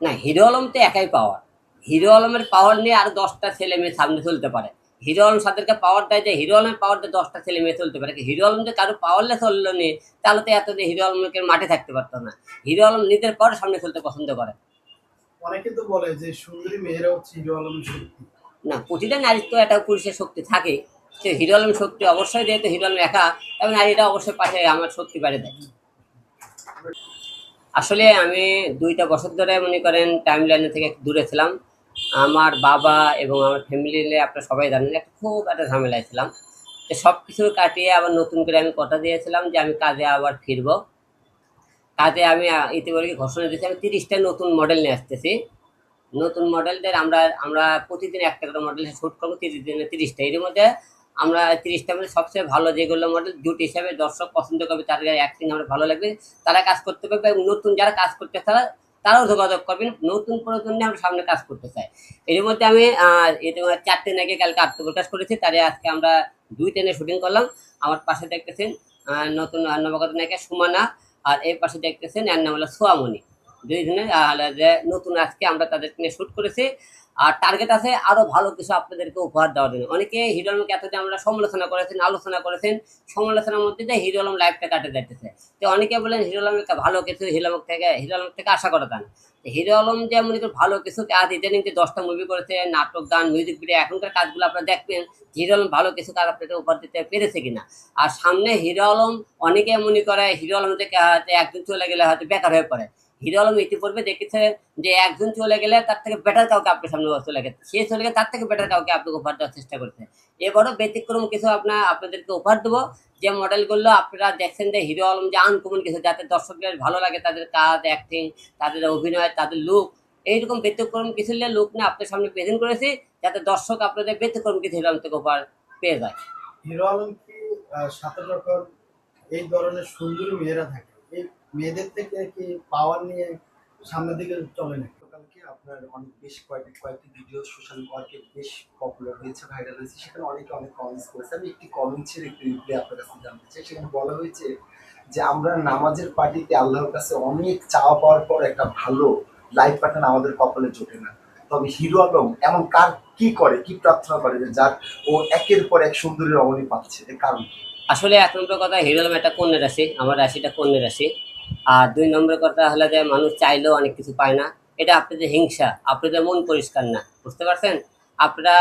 না হিরো আলম তো একাই পাওয়ার হিরো আলমের পাওয়ার নিয়ে আরও দশটা ছেলে মেয়ে সামনে চলতে পারে। হিরো আলম তাদেরকে পাওয়ার দেয় যে হিরো আলমের পাওয়ার দিয়ে দশটা ছেলে মেয়ে চলতে পারে। হিরো আলম যে কারও পাওয়ারলেস চলল নি তাহলে তো এতদিন হিরো আলমকে মাঠে থাকতে পারতো না। হিরো আলম নিজের পরে সামনে চলতে পছন্দ করে। অনেকে তো বলে যে সুন্দরী মেয়েরা হচ্ছে হিরো আলমের শক্তি। না প্রতিটা নারীর তো একটা পুরুষের শক্তি থাকে। সে হিরো আলম শক্তি অবশ্যই যেহেতু হিরো আলম একা এবং নারীরা অবশ্যই পাশে আমার শক্তি বাড়ে দেয়। আসলে আমি দুইটা বছর ধরে মনে করেন টাইম লাইনে থেকে দূরে ছিলাম। আমার বাবা এবং আমার ফ্যামিলি আপনারা সবাই জানেন একটা খুব একটা ঝামেলায় ছিলাম। তো সব কিছু কাটিয়ে আবার নতুন করে আমি কথা দিয়েছিলাম যে আমি কাজে আবার ফিরবো। কাজে আমি ইতিমধ্যে ঘোষণা দিয়েছি, আমি তিরিশটা নতুন মডেল নিয়ে আসতেছি। নতুন মডেলদের আমরা আমরা প্রতিদিন একটা করে মডেল শ্যুট করব, তিরিশ দিনে তিরিশটা। এর মধ্যে আমরা তিরিশটা মধ্যে সবচেয়ে ভালো যেগুলো মডেল জুট হিসাবে দর্শক পছন্দ করবে তাদের অ্যাক্টিং আমার ভালো লাগবে। তারা কাজ করতে পারবে এবং নতুন যারা কাজ করতে তারা তারাও যোগাযোগ করবেন। নতুন প্রজন্মে আমরা সামনে কাজ করতে চাই। এর মধ্যে আমি চারটে নাকি কালকে আত্মপ্রকাশ করেছি তারে আজকে আমরা দুই ট্রেনে শুটিং করলাম। আমার পাশে দেখতেছেন নতুন নবগত নায়িকা সুমানা আর এই পাশে দেখতেছেন এর নাম হলো সোয়ামণি। দুইজনের আহ, যে নতুন আজকে আমরা তাদেরকে নিয়ে শ্যুট করেছি। আর টার্গেট আছে আরও ভালো কিছু আপনাদেরকে উপহার দেওয়ার জন্য। অনেকে হিরো আলমকে এতদিন আমরা সমালোচনা করেছেন, আলোচনা করেছেন, সমালোচনার মধ্যে দিয়ে হিরো আলম লাইফটা কাটে যাইতেছে। তো অনেকে বলেন হিরো আলম একটা ভালো কিছু হিরো আলম থেকে হিরো আলম থেকে আশা করা যান হিরো আলম যে মনে করেন ভালো কিছু আজ ইদানিং যে দশটা মুভি করেছে, নাটক, গান মিউজিক ভিডিও এখনকার কাজগুলো আপনারা দেখবেন হিরো আলম ভালো কিছু কাজ আপনাদের উপহার দিতে পেরেছে কিনা। আর সামনে হিরো আলম অনেকে মনে করে হিরো আলম থেকে একজন চলে গেলে হয়তো বেকার হয়ে পড়ে। হিরো আলম ইতিপূর্বে দেখেছে যে একজন চলে গেলে তার থেকে বেটার কাউকে আপনার সামনে চলে গেছে। সে চলে গেলে তার থেকে বেটার কাউকে আপনাকে উপহার দেওয়ার চেষ্টা করছে। এবারও ব্যতিক্রম কিছু আপনার আপনাদেরকে উপহার দেবো। যে মডেলগুলো আপনারা দেখছেন যে হিরো আলম যে আনকমন কিছু, যাতে দর্শকদের ভালো লাগে তাদের কাজ অ্যাক্টিং তাদের অভিনয়, তাদের লুক এইরকম ব্যতিক্রম কিছু লুক নিয়ে আপনার সামনে প্রেজেন্ট করেছি, যাতে দর্শক আপনাদের ব্যতিক্রম কিছু হিরো আলম থেকে উপহার পেয়ে যায়। হিরো আলম কি সাথে যখন এই ধরনের সুন্দরী মেয়েরা থাকে, এই মেয়েদের থেকে কি পাওয়ার নিয়ে সামনের দিকে চলে না আপনার অনেক বেশ কয়েকটি কয়েকটি ভিডিও সোশ্যাল মার্কেট বেশ পপুলার হয়েছে ভাইরাল হয়েছে। সেখানে অনেকে অনেক কমেন্টস করেছে। আমি একটি কমেন্টসের একটি রিপ্লাই আপনার কাছে জানতে চাই। সেখানে বলা হয়েছে যে, আমরা নামাজের পার্টিতে আল্লাহর কাছে অনেক চাওয়া পাওয়ার পর একটা ভালো লাইফ পার্টনার আমাদের কপালে জোটে না। তবে হিরো আলম এমন কার, কি করে, কি প্রার্থনা করে যে যার, ও একের পর এক সুন্দরী রমণী পাচ্ছে? কারণ আসলে এক নম্বর কথা হিরো আলম একটা কন্যা রাশি, আমার রাশিটা কন্যা রাশি। আর দুই নম্বর কথা হলো যে মানুষ চাইলেও অনেক কিছু পায় না। এটা আপনাদের হিংসা, আপনাদের মন পরিষ্কার না, বুঝতে পারছেন? আপনারা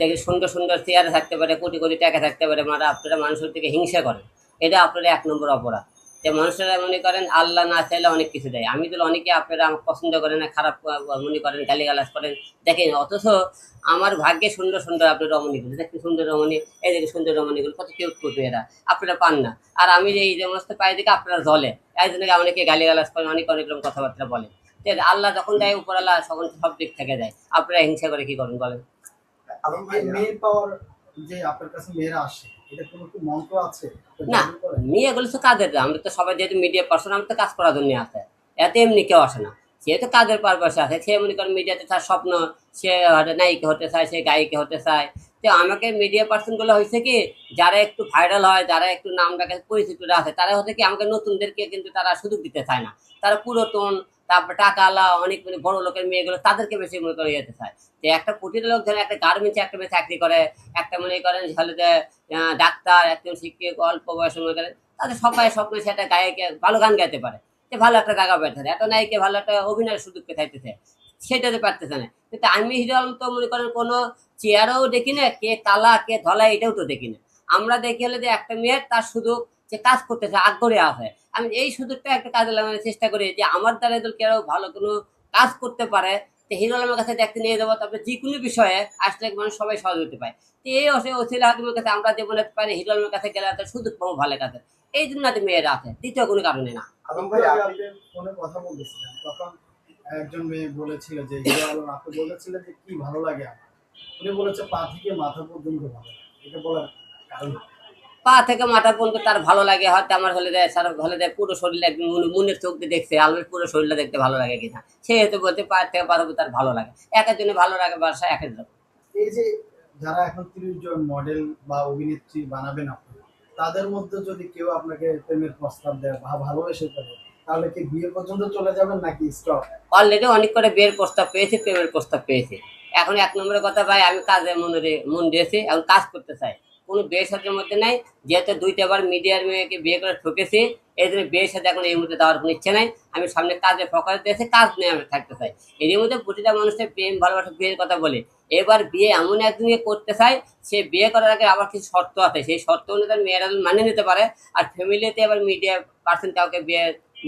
দেখে সুন্দর সুন্দর চেয়ারে থাকতে পারে, কোটি কোটি টাকা থাকতে পারে মানে আপনারা মানুষের থেকে হিংসা করেন। এটা আপনারা এক নম্বর অপরাধ। যে মানুষেরা মনে করেন আল্লাহ না চাইলে অনেক কিছু দেয়। আমি তো অনেকে আপনারা আমাকে পছন্দ করেন না, খারাপ মনে করেন, গালিগালাজ করেন। দেখেন, অথচ আমার ভাগ্যে সুন্দর সুন্দর আপনার রমণীগুলো, দেখেন সুন্দর রমণী, এই দেখে সুন্দর রমণীগুলো, কত কেউ করবে এরা। আপনারা পান না। আর আমি যে এই সমস্ত পাই দেখে আপনারা জলে এই জন্য অনেকে গালিগালাজ করেন, অনেক অনেক রকম কথাবার্তা বলেন আল্লাহ যখন দেয়, উপর আল্লাহ তখন সব দিক থেকে দেয়। আপনারা হিংসা করে কি করেন বলেন? মেয়ের পাওয়ার যে আপনার কাছে মেয়েরা আসে এটা কোনো কি মন্ত্র আছে? না। মেয়েগুলো তো কাজের আমরা তো সবাই যেহেতু মিডিয়া পার্সন আমরা তো কাজ করার জন্য আসে। এতে এমনি কেউ আসে না। সে তো কাজের পারপাসে সে মনে করেন মিডিয়াতে তার স্বপ্ন সে হয়তো নায়িকা হতে চায় সে গায়িকা হতে চায়। তো আমাকে মিডিয়া পার্সনগুলো হয়েছে কি যারা একটু ভাইরাল হয় যারা একটু নাম ডাকে পরিচিতরা আছে তারা হচ্ছে কি আমাকে নতুনদেরকে কিন্তু তারা সুযোগ দিতে চায় না। তারা পুরাতন তারপর টাকাওয়ালা অনেক মানে বড় লোকের মেয়েগুলো, তাদেরকে বেশি মনে করে যেতে চায়। যে একটা প্রতিটা লোক ধরেন একটা গার্মেন্টসে একটা মেয়ে চাকরি করে, একটা মনে করেন হলে যে ডাক্তার, একজন শিক্ষক, অল্প বয়সে মনে করেন, তাদের সবাই স্বপ্ন সেটা গায়কে, ভালো গান গাইতে পারে। যে ভালো একটা গাগা পাইতেছে একটা নায়িকে ভালো একটা অভিনয়ের সুযোগ পেতে সেটাতে পারতেছে না। কিন্তু আমি হিরো তো মনে করেন কোনো চেয়ারও দেখি না কে কালা কে ধলা, এটাও তো দেখি না আমরা দেখি হলে যে একটা মেয়ের তার সুযোগ যে কাজ করতেছে আগ্রহে আছে আমি এই সুযোগটা একটা কাজে লাগানোর চেষ্টা করি যে আমার দ্বারা যদি কেউ ভালো কোনো কাজ করতে পারে তো হিরো আলমের কাছে দেখতে নিয়ে যাব তারপরে যে কোনো বিষয়ে আসলে মানুষ সবাই সহযোগিতা পায় তো এই অসে অসিলা হাকিমের কাছে আমরা যে মনে পারি হিরো আলমের কাছে গেলে তার সুযোগ পাবো ভালো কাজে। এই জন্য তো মেয়েরা আছে দ্বিতীয় কোনো কারণে না। আলম ভাই আপনি ফোনে কথা বলতেছিলেন তখন একজন মেয়ে বলেছিল যে হিরো আলম আপনি বলেছিলেন যে কি ভালো লাগে আমার। উনি বলেছে পা থেকে মাথা পর্যন্ত ভালো লাগে। এটা বলার কারণ? পা থেকে মাথা পর্যন্ত তার ভালো লাগে হয়তো আমার হলে দেয় সারা হলে দেয় পুরো শরীর একদম মনের চোখ দিয়ে দেখছে আলমের পুরো শরীরটা দেখতে ভালো লাগে কিনা। সে হয়তো বলতে পা থেকে পা তার ভালো লাগে। একের জন্য ভালো লাগে বাসা একের জন্য। এই যে যারা এখন তিরিশ জন মডেল বা অভিনেত্রী বানাবেন আপনি তাদের মধ্যে যদি কেউ আপনাকে প্রেমের প্রস্তাব দেয় বা ভালোবেসে করে তাহলে কি বিয়ে পর্যন্ত চলে যাবেন নাকি স্টপ অলরেডি অনেক করে বিয়ের প্রস্তাব পেয়েছি প্রেমের প্রস্তাব পেয়েছি। এখন এক নম্বরের কথা ভাই আমি কাজে মনে মন দিয়েছি এখন কাজ করতে চাই। কোনো বিয়ে মধ্যে নাই, যেহেতু দুইটা বার মিডিয়ার মেয়েকে বিয়ে করে ঠকেছি, এই জন্য বিয়ের সাথে এখন এই মুহূর্তে দেওয়ার কোনো ইচ্ছে নাই। আমি সামনে কাজে ফোকাস দিয়েছি কাজ নিয়ে আমি থাকতে চাই। এর মধ্যে প্রতিটা মানুষের প্রেম, ভালোবাসা, বিয়ের কথা বলে। এবার বিয়ে এমন একজনকে করতে চাই, সে বিয়ে করার আগে আবার কিছু শর্ত আছে। সেই শর্ত অনুযায়ী মেয়েরা মানিয়ে নিতে পারে, আর ফ্যামিলিতে এবার মিডিয়া পার্সেন্ট কাউকে বিয়ে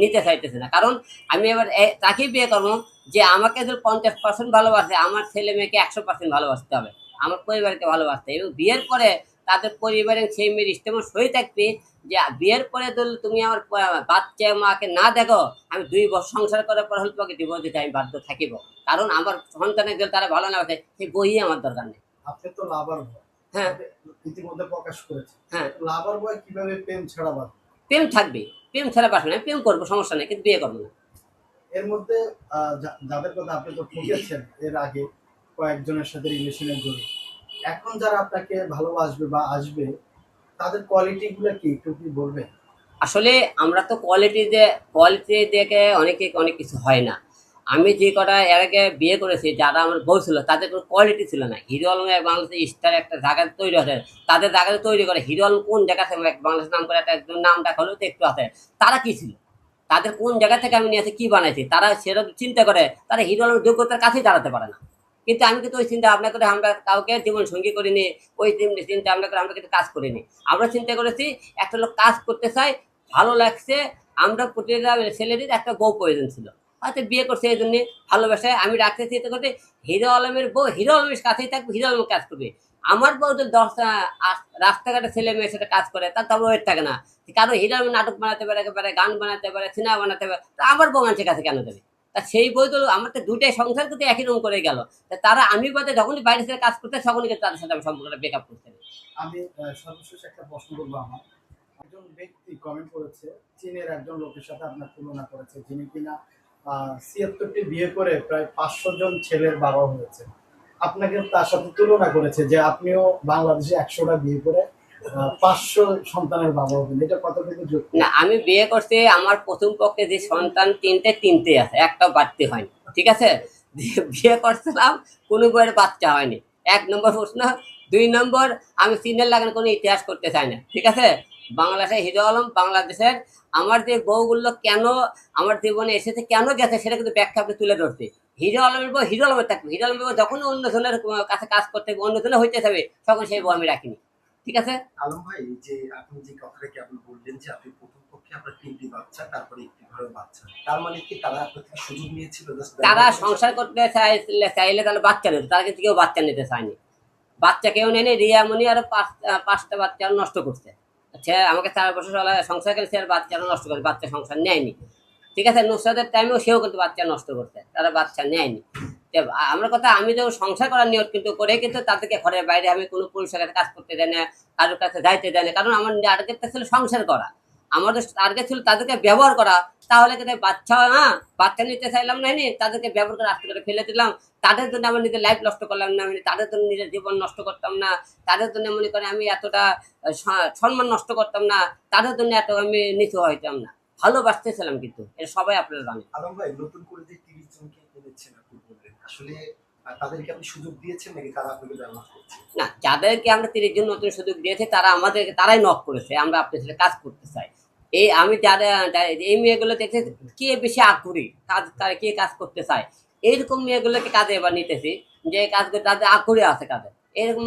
নিতে চাইতেছে না। কারণ আমি এবার তাকেই বিয়ে করব যে আমাকে যদি পঞ্চাশ পার্সেন্ট ভালোবাসে, আমার ছেলে মেয়েকে একশো পার্সেন্ট ভালোবাসতে হবে, আমার পরিবারকে ভালোবাসতে এবং বিয়ের পরে তাদের পরিবারের সেই মেয়ের ইস্তেমন সই থাকবে যে বিয়ের পরে ধরলে তুমি আমার বাচ্চা মাকে না দেখো আমি দুই বছর সংসার করার পর হলে তোমাকে ডিভোর্স দিতে আমি বাধ্য থাকিব। কারণ আমার সন্তানের যদি তারা ভালো না বাসে সেই বই আমার দরকার নেই। আপনি তো লাভার হ্যাঁ। ইতিমধ্যে প্রকাশ করেছে। হ্যাঁ। লাভার বয় কীভাবে প্রেম ছাড়া প্রেম থাকবে। প্রেম ছাড়া বাসবে না প্রেম করব সমস্যা নেই কিন্তু বিয়ে করব না। এর মধ্যে যাদের কথা আপনি তো ঠকেছেন এর আগে কয়েকজনের সাথে রিলেশনে জড়িয়ে এখন যারা আপনাকে ভালোবাসবে বা আসবে, তাদের কোয়ালিটি গুলো কি? একটু কি বলবেন? আসলে আমরা তো কোয়ালিটি দিয়ে কোয়ালিটি দেখে অনেকে, অনেক কিছু হয় না। আমি যে কটা এর আগে বিয়ে করেছি, যারা আমার বউ ছিল, তাদের কোনো কোয়ালিটি ছিল না। হিরো আলম এক বাংলাদেশে স্টার একটা জায়গা তৈরি হচ্ছে তাদের জায়গাতে তৈরি করে, হিরো আলম কোন জায়গা থেকে বাংলাদেশ নাম করে একটা একজন নামটা হলেও তো একটু আছে, তারা কি ছিল? তাদের কোন জায়গা থেকে আমি নিয়ে আসি কী বানাইছি? তারা সেরকম চিন্তা করে, তারা হিরো আলমের যোগ্যতার কাছেই দাঁড়াতে পারে না। কিন্তু আমি কিন্তু ওই চিন্তা ভাবনা করে আমরা কাউকে জীবন সঙ্গী করিনি, ওই চিন্তা ভাবনা করে আমরা কিন্তু কাজ করিনি। আমরা চিন্তা করেছি, একটা লোক কাজ করতে চাই ভালো লাগছে, আমরা প্রতিটা ছেলেদের একটা বউ প্রয়োজন ছিল। হয়তো বিয়ে করছে এই জন্যে ভালোবাসায় আমি রাখতে চিন্তা করতে হিরো আলমের বউ, হিরো আলমের কাছেই থাকবে, হিরো আলমের কাজ করবে। আমার বউ যদি দশ রাস্তাঘাটে ছেলে মেয়ের সাথে কাজ করে, তার তো ওয়েট থাকে না। কারও হিরো নাটক বানাতে পারে পারে গান বানাতে পারে, সিনেমা বানাতে পারে, তা আমার বউ মানুষের কাছে কেন দেবে? তা সেই বই তো আমার তো দুটাই সংসার কিন্তু একই রকম করে গেল। তা তারা আমি বাদে যখনই বাইরে থেকে কাজ করতে তখনই কিন্তু তাদের সাথে আমি সম্পর্কটা ব্রেকআপ করতে আমি সর্বশেষ একটা প্রশ্ন করব আমার। একজন ব্যক্তি কমেন্ট করেছে, চীনের একজন লোকের সাথে আপনার তুলনা করেছে, যিনি কিনা ছিয়াত্তরটি বিয়ে করে প্রায় পাঁচশো জন ছেলের বাবা হয়েছে আপনাকে তার সাথে তুলনা করেছে যে আপনিও বাংলাদেশে একশোটা বিয়ে করে পাঁচশো সন্তানের বাবা হবেন। এটা না আমি বিয়ে করতে আমার প্রথম পক্ষে যে সন্তান তিনটে তিনটে আছে বাড়তে হয়নি ঠিক আছে? বিয়ে করছিলাম কোনো বইয়ের বাচ্চা হয়নি। এক নম্বর প্রশ্ন দুই নম্বর আমি লাগানো কোনো ইতিহাস করতে চাই না ঠিক আছে? হিরো আলম বাংলাদেশের আমার যে বউগুলো কেন আমার জীবনে এসেছে কেন গেছে সেটা কিন্তু ব্যাখ্যা আপনি তুলে ধরছে। হিরো আলমের বউ হিরো আলমের থাকবে হিরো আলমের বউ যখন অন্য জনের কাছে কাজ করতে হবে, অন্য জনের হইতে যাবে তখন সেই বউ আমি রাখিনি। ঠিক আছে? আলম ভাই যে আপনি যে কথাটা কি আপনি বললেন যে আপনি প্রথম পক্ষে আপনার তিনটি বাচ্চা তারপরে একটি ঘরের বাচ্চা তার মানে কি তারা আপনার থেকে সুযোগ নিয়েছিল? তারা সংসার করতে চাইলে চাইলে তাহলে বাচ্চা নিত তারা কিন্তু কেউ বাচ্চা নিতে চায়নি। বাচ্চা কেউ নেয়নি রিয়ামণি আরও পাঁচ পাঁচটা বাচ্চা নষ্ট করছে। সে আমাকে চার বছর সংসার করে সে আর বাচ্চা নষ্ট করে বাচ্চা সংসার নেয়নি। ঠিক আছে নুসরাতের টাইমেও সেও কিন্তু বাচ্চা নষ্ট করছে তারা বাচ্চা নেয়নি। আমার কথা, আমি তো সংসার করার নিয়ত কিন্তু করে, কিন্তু তাদেরকে ঘরের বাইরে আমি কোনো পুরুষের কাজ করতে দেয় না, কারোর কাছে যাইতে দেয় না। কারণ আমার টার্গেটটা ছিল সংসার করা। আমাদের টার্গেট ছিল তাদেরকে ব্যবহার করা। তাহলে কিন্তু বাচ্চা হ্যাঁ বাচ্চা নিতে চাইলাম না তাদেরকে ব্যবহার করে আস্তে করে ফেলে দিলাম। তাদের জন্য আমার নিজের লাইফ নষ্ট করলাম না আমি, তাদের জন্য নিজের জীবন নষ্ট করতাম না। তাদের জন্য মনে করে আমি এতটা সম্মান নষ্ট করতাম না। তাদের জন্য এত আমি নিচু হইতাম না। ভালোবাসতেছিলাম কিন্তু, এটা সবাই আপনারা জানেন। নতুন করে যে তিরিশ জনকে এনেছেন আপনি বললেন আসলে তাদেরকে আপনি সুযোগ দিয়েছেন নাকি তারা আপনাকে ব্যবহার না, যাদেরকে আমরা নতুন সুযোগ দিয়েছি, তারা আমাদেরকে, তারাই নক করেছে, আমরা আপনার সাথে কাজ করতে চাই। এই আমি যারা এই মেয়েগুলো দেখে কে বেশি আগ্রহী? কাজ, তারা কে কাজ করতে চায়? এইরকম মেয়েগুলোকে কাজে এবার নিতেছি, যে কাজ করে তাদের আগ্রহী আছে কাজে। এরকম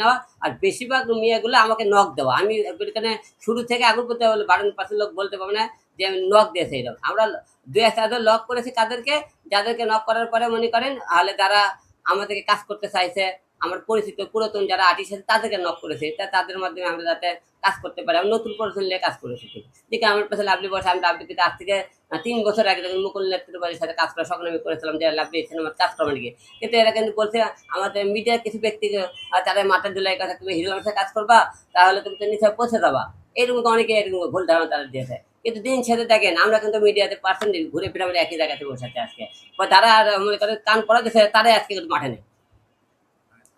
নেওয়া, আর বেশিরভাগ মেয়েগুলো আমাকে নক দেওয়া। আমি এখানে শুরু থেকে আগ্রহ করতে বলে বারণ পাশের লোক বলতে পারবে না যে নক দিয়েছি এরকম আমরা দু এক চারজন লক করেছি কাদেরকে যাদেরকে নক করার পরে মনে করেন তাহলে যারা আমাদেরকে কাজ করতে চাইছে। আমার পরিচিত পুরাতন যারা আর্টিস্ট আছে তাদেরকে নক করেছে। তা তাদের মাধ্যমে আমরা যাতে কাজ করতে পারি। আমি নতুন পরিচালন নিয়ে কাজ করেছি। দেখে আমার পাশে লাভলি বসে আমি লাভলি কিন্তু আজ থেকে তিন বছর আগে যখন মুকুল নেতৃত্বের সাথে কাজ করা সকলে আমি করেছিলাম যে লাভলি সিনেমার কাজ করা নাকি কিন্তু এরা কিন্তু বলছে আমাদের মিডিয়ার কিছু ব্যক্তি আহ, তারা মাথার জুলাই কথা তুমি হিরো সাথে কাজ করবা তাহলে তুমি তো নিচে পৌঁছে যাবা এরকম অনেকে এরকম ভুল ধারণা তারা দিয়েছে। কিন্তু দিন ছেড়ে দেখেন আমরা কিন্তু মিডিয়াতে পার্সেন্টেজ ঘুরে ফিরে আমরা একই জায়গাতে বসে আছি আজকে। যারা আর মনে করে কান পড়া দিয়েছে তারাই আজকে কিন্তু মাঠে নেই।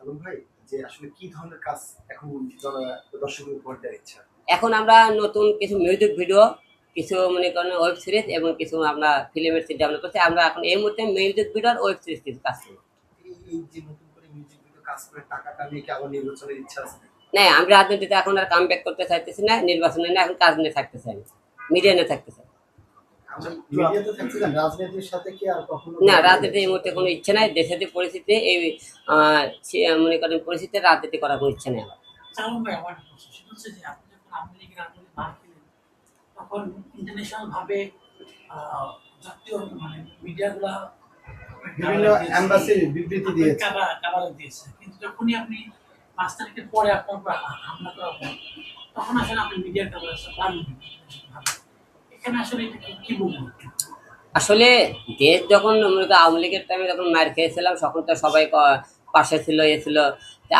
আলম ভাই যে আসলে কি ধরনের কাজ এখন দর্শকের উপর দেওয়ার ইচ্ছা? এখন আমরা নতুন কিছু মিউজিক ভিডিও কিছু মনে করেন ওয়েব সিরিজ এবং কিছু আমরা ফিল্মের সিরিজ আমরা করছি। আমরা এখন এই মুহূর্তে মিউজিক ভিডিওর ওয়েব সিরিজ কিছু কাজ করি। এই- এই যে নতুন করে মিউজিক ভিডিও কাজ করে টাকা কামিয়ে কি আবার নির্বাচনের ইচ্ছা আছে? না আমি রাজনীতিতে এখন আর কাম ব্যাক করতে চাইতেছি না নির্বাচনে না এখন কাজ নিয়ে থাকতে চাই মিডিয়া নিয়ে থাকতে চাই। মিডিয়াতে থাকছিলেন রাজনীতির সাথে কি আর কখনো না রাজনীতি এই মুহূর্তে কোনো ইচ্ছে নাই। দেশের যে পরিস্থিতি এই মনে করেন পরিস্থিতিতে রাজনীতি করার কোনো ইচ্ছে নেই আমার। তখন ইন্টারন্যাশনাল ভাবে জাতীয় মানে মিডিয়াগুলা বিভিন্ন এম্বাসি বিবৃতি দিয়েছে। কাভারেজ দিয়েছে। কিন্তু যখনই আপনি পাঁচ তারিখের পরে আপনার উপর হামলা করা তখন আসলে আপনি মিডিয়ার আসলে দেশ যখন করেন আওয়ামী লীগের টাইমে যখন মার খেয়েছিলাম, তখন তো সবাই পাশে ছিল, এ ছিল।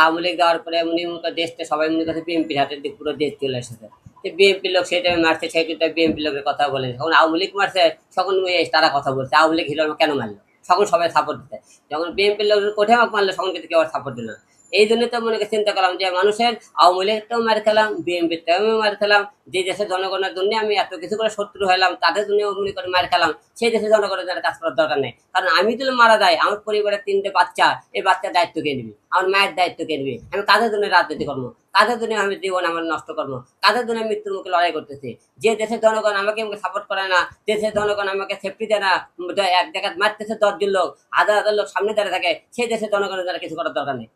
আওয়ামী লীগ দেওয়ার পরে উনি করেন দেশটা সবাই মনে করছে বিএনপির দিক পুরো দেশ চলে এসেছে। বিএনপি লোক সেই টাইমে মারছে, সেই টাইমে বিএনপি লোকের কথা বলে। যখন আওয়ামী লীগ মারছে, তখন তারা কথা বলছে, আওয়ামী লীগ হিরো কেন মারলো? তখন সবাই সাপোর্ট দিতে। যখন বিএনপি লোক কোঠে মারলো, তখন কিন্তু কেউ সাপোর্ট দিল না। এই জন্য তো মনে চিন্তা করলাম যে মানুষের আওয়ামী লীগটাও মার খেলাম বিএনপিটাও মার খেলাম, যে দেশের জনগণের জন্য আমি এত কিছু করে শত্রু হলাম তাদের জন্য মনে করে মার খেলাম, সেই দেশের জনগণের জন্য কাজ করার দরকার নেই। কারণ আমি যদি মারা যাই, আমার পরিবারের তিনটে বাচ্চা, এই বাচ্চার দায়িত্ব কে নিবি? আমার মায়ের দায়িত্ব কে নিবি? আমি কাদের জন্য রাজনীতি করব? কাদের জন্য আমি জীবন আমার নষ্ট করব? কাদের জন্য মৃত্যুর মুখে লড়াই করতেছি? যে দেশের জনগণ আমাকে সাপোর্ট করে না দেশের জনগণ আমাকে সেফটি দেয় না, এক জায়গায় মারতেছে দশজন লোক, হাজার হাজার লোক সামনে দাঁড়িয়ে থাকে, সেই দেশের জনগণের দ্বারা কিছু করার দরকার নেই।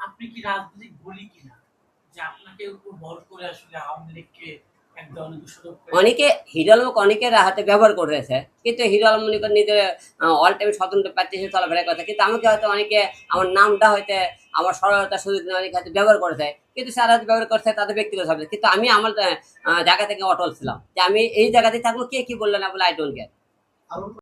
আপনি কি রাজনৈতিক বলি কিনা? যে আপনাকে উপর ভর করে আসলে আওয়ামী লীগকে অনেকে হিরো আলমকে অনেকের হাতে ব্যবহার করেছে কিন্তু হিরো আলম মনে করে নিজের অল টাইম স্বতন্ত্র প্রার্থী হিসেবে চলাফেরা করেছে কিন্তু আমাকে হয়তো অনেকে আমার নামটা হয়তো আমার সরলতা সুযোগ অনেক হাতে ব্যবহার করেছে কিন্তু সারা হাতে ব্যবহার করছে তাদের ব্যক্তিগত ভাবে। কিন্তু আমি আমার আহ, জায়গা থেকে অটল ছিলাম। যে আমি এই জায়গাতেই থাকব কে কি বলল না বলে আই ডোন্ট কেয়ার আরও